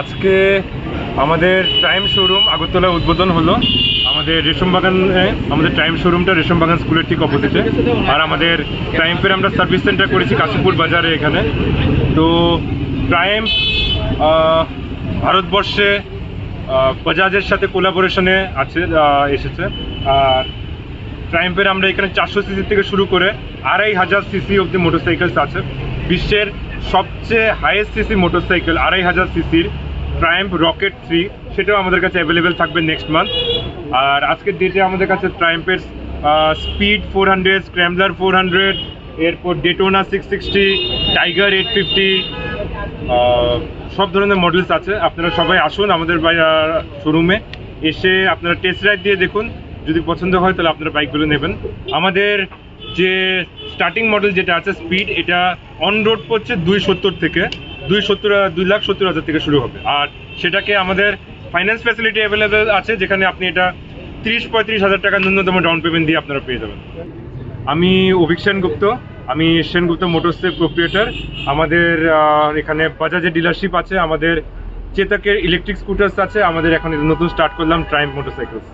আজকে আমাদের time showroom Agartala উদ্বোধন হলো। আমাদের রেশম বাগানে আমাদের টাইম শোরুমটা রেশম বাগান স্কুলের ঠিক অপোজিটে। আর আমাদের টাইমফের আমরা সার্ভিস সেন্টার করেছি কাশীপুর বাজারে এখানে। তো টাইম ভারতবর্ষে বাজাজের সাথে কোলাবোরেশনে আছে এসেছে। আর ট্রাইম্পের আমরা এখানে চারশো সিসি থেকে শুরু করে আড়াই হাজার সিসি অব্দি মোটরসাইকেলস আছে। বিশ্বের সবচেয়ে হাইয়েস্ট সিসি মোটরসাইকেল আড়াই হাজার সিসির ট্রাইম্প রকেট থ্রি সেটাও আমাদের কাছে অ্যাভেলেবেল থাকবে নেক্সট মান্থ আর আজকের ডেটে আমাদের কাছে ট্রাইম্পের speed four hundred scrambler four hundred এরপর Daytona six sixty Tiger eight fifty সব ধরনের মডেলস আছে। আপনারা সবাই আসুন আমাদের শোরুমে এসে আপনারা টেস্ট রাইড দিয়ে দেখুন। যদি পছন্দ হয় তাহলে আপনারা বাইকগুলো নেবেন। আমাদের যে স্টার্টিং মডেল যেটা আছে স্পিড এটা অন রোড পড়ছে দুই সত্তর থেকে। দুই সত্তর দুই লাখ সত্তর হাজার থেকে শুরু হবে। আর সেটাকে আমাদের ফাইন্যান্স ফ্যাসিলিটি অ্যাভেলেবেল আছে, যেখানে আপনি এটা তিরিশ পঁয়ত্রিশ হাজার টাকা ন্যূনতম ডাউন পেমেন্ট দিয়ে আপনারা পেয়ে যাবেন। আমি অভিক সেনগুপ্ত, আমি সেনগুপ্ত মোটরসের প্রোপ্রিয়েটার আমাদের এখানে বাজাজের ডিলারশিপ আছে, আমাদের চেতকের ইলেকট্রিক স্কুটার্স আছে, আমাদের এখন নতুন স্টার্ট করলাম ট্রাইম মোটরসাইকেলস